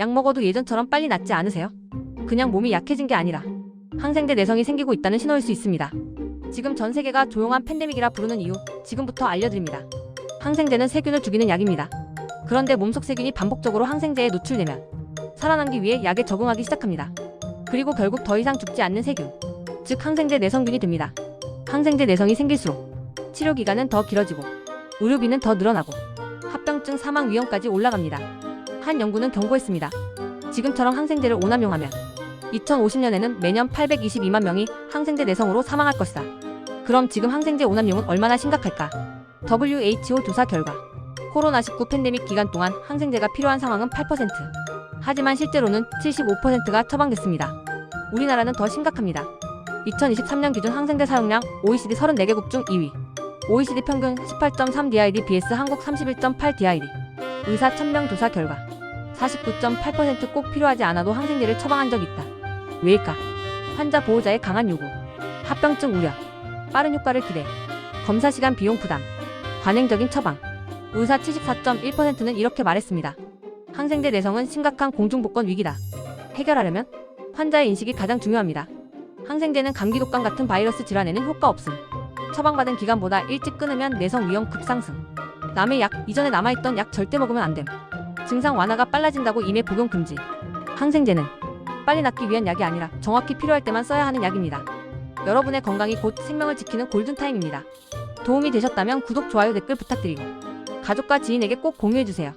약 먹어도 예전처럼 빨리 낫지 않으세요? 그냥 몸이 약해진 게 아니라 항생제 내성이 생기고 있다는 신호일 수 있습니다. 지금 전 세계가 조용한 팬데믹이라 부르는 이유 지금부터 알려드립니다. 항생제는 세균을 죽이는 약입니다. 그런데 몸속 세균이 반복적으로 항생제에 노출되면 살아남기 위해 약에 적응하기 시작합니다. 그리고 결국 더 이상 죽지 않는 세균, 즉 항생제 내성균이 됩니다. 항생제 내성이 생길수록 치료 기간은 더 길어지고 의료비는 더 늘어나고 합병증 사망 위험까지 올라갑니다. 한 연구는 경고했습니다. 지금처럼 항생제를 오남용하면 2050년에는 매년 822만 명이 항생제 내성으로 사망할 것이다. 그럼 지금 항생제 오남용은 얼마나 심각할까? WHO 조사 결과 코로나19 팬데믹 기간 동안 항생제가 필요한 상황은 8%. 하지만 실제로는 75%가 처방됐습니다. 우리나라는 더 심각합니다. 2023년 기준 항생제 사용량 OECD 34개국 중 2위. OECD 평균 18.3 DID vs 한국 31.8 DID. 의사 1000명 조사 결과 49.8%꼭 필요하지 않아도 항생제를 처방한 적이 있다. 왜일까? 환자 보호자의 강한 요구, 합병증 우려, 빠른 효과를 기대, 검사 시간 비용 부담, 관행적인 처방. 의사 74.1%는 이렇게 말했습니다. 항생제 내성은 심각한 공중복권 위기다. 해결하려면 환자의 인식이 가장 중요합니다. 항생제는 감기 독감 같은 바이러스 질환에는 효과 없음. 처방받은 기간보다 일찍 끊으면 내성 위험 급상승. 남의 약, 이전에 남아있던 약 절대 먹으면 안 됨. 증상 완화가 빨라진다고 임해 복용 금지. 항생제는 빨리 낫기 위한 약이 아니라 정확히 필요할 때만 써야 하는 약입니다. 여러분의 건강이 곧 생명을 지키는 골든타임입니다. 도움이 되셨다면 구독, 좋아요, 댓글 부탁드리고 가족과 지인에게 꼭 공유해주세요.